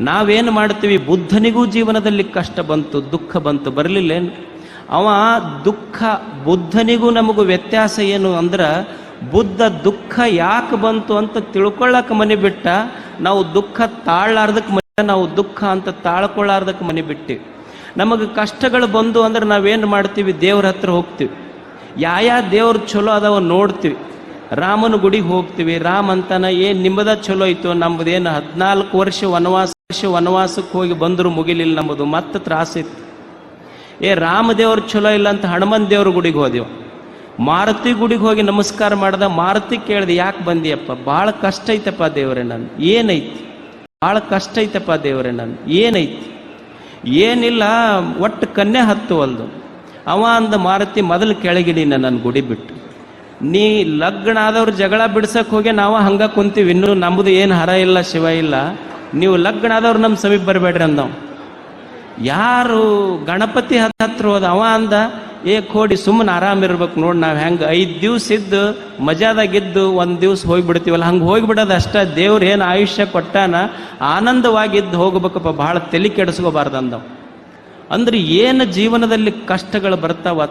ನಾವೇನು ಮಾಡ್ತೀವಿ? ಬುದ್ಧನಿಗೂ ಜೀವನದಲ್ಲಿ ಕಷ್ಟ ಬಂತು, ದುಃಖ ಬಂತು ಬರಲಿಲ್ಲೇನು ಅವ ದುಃಖ, ಬುದ್ಧನಿಗೂ ನಮಗೂ ವ್ಯತ್ಯಾಸ ಏನು ಅಂದ್ರೆ, ಬುದ್ಧ ದುಃಖ ಯಾಕೆ ಬಂತು ಅಂತ ತಿಳ್ಕೊಳ್ಳಕ್ಕೆ ಮನೆ ಬಿಟ್ಟ, ನಾವು ದುಃಖ ತಾಳಾರ್ದಕ್ಕೆ ಮನೆ, ನಾವು ದುಃಖ ಅಂತ ತಾಳ್ಕೊಳ್ಳಾರ್ದಕ್ಕೆ ಮನೆ ಬಿಟ್ಟಿವಿ ನಮಗೆ ಕಷ್ಟಗಳು ಬಂದು ಅಂದ್ರೆ ನಾವೇನು ಮಾಡ್ತೀವಿ? ದೇವ್ರ ಹತ್ರ ಹೋಗ್ತೀವಿ. ಯಾವ ದೇವ್ರು ಚಲೋ ಅದಾವ ನೋಡ್ತೀವಿ. ರಾಮನ ಗುಡಿಗೆ ಹೋಗ್ತೀವಿ. ರಾಮ್ ಅಂತನ, ಏನು ನಿಮ್ಮದ ಚಲೋ ಐತು ನಮ್ಮದೇನು ಹದಿನಾಲ್ಕು ವರ್ಷ ವನವಾಸ ವರ್ಷ ವನವಾಸಕ್ಕೆ ಹೋಗಿ ಬಂದರೂ ಮುಗಿಲಿಲ್ಲ ನಮ್ಮದು ಮತ್ತೆ ತ್ರಾಸಿತ್ತು ಏ, ರಾಮದೇವ್ರು ಚಲೋ ಇಲ್ಲ ಅಂತ ಹನುಮನ್ ದೇವ್ರ ಗುಡಿಗೆ ಹೋದೆವು ಮಾರುತಿ ಗುಡಿಗೆ ಹೋಗಿ ನಮಸ್ಕಾರ ಮಾಡ್ದ, ಮಾರುತಿ ಕೇಳ್ದೆ, ಯಾಕೆ ಬಂದಿಯಪ್ಪ? ಭಾಳ ಕಷ್ಟ ಐತಪ್ಪ ದೇವ್ರೆ ನಾನು, ಏನೈತಿ? ಭಾಳ ಕಷ್ಟ ಐತಪ್ಪ ದೇವ್ರೆ ನಾನು, ಏನೈತಿ? ಏನಿಲ್ಲ, ಒಟ್ಟು ಕನ್ನೆ ಹತ್ತು ಅಲ್ದು. ಅವ ಅಂದ, ಮಾರುತಿ, ಮೊದಲು ಕೆಳಗಿಳಿ ನನ್ನ ಗುಡಿ ಬಿಟ್ಟು. ನೀ ಲಗ್ನ ಆದವ್ರು ಜಗಳ ಬಿಡ್ಸಕ್ಕೆ ಹೋಗಿ ನಾವು ಹಂಗೆ ಕುಂತೀವಿ, ಇನ್ನೂ ನಮ್ಮದು ಏನು ಹರ ಇಲ್ಲ, ಶಿವ ಇಲ್ಲ. ನೀವು ಲಗ್ನ ಆದವ್ರು ನಮ್ಮ ಸಮೀಪ ಬರಬೇಡ್ರಿ ಅಂದ ಯಾರು ಗಣಪತಿ ಹತ್ರ ಹೋದ ಅವ ಅಂದ, ಏ ಕೋಡಿ ಸುಮ್ಮನೆ ಆರಾಮಿರ್ಬೇಕು ನೋಡಿ ನಾವು ಹೆಂಗೆ. ಐದು ದಿವ್ಸ ಇದ್ದು ಮಜಾದಾಗಿದ್ದು ಒಂದು ದಿವ್ಸ ಹೋಗ್ಬಿಡ್ತೀವಲ್ಲ, ಹಂಗೆ ಹೋಗಿಬಿಡೋದು ಅಷ್ಟೇ ದೇವ್ರು ಏನು ಆಯುಷ್ಯ ಕೊಟ್ಟಾನ ಆನಂದವಾಗಿದ್ದು ಹೋಗ್ಬೇಕಪ್ಪ, ಭಾಳ ತಲೆ ಕೆಡಿಸ್ಕೋಬಾರ್ದು ಅಂದ್ರೆ ಏನು ಜೀವನದಲ್ಲಿ ಕಷ್ಟಗಳು ಬರ್ತಾವ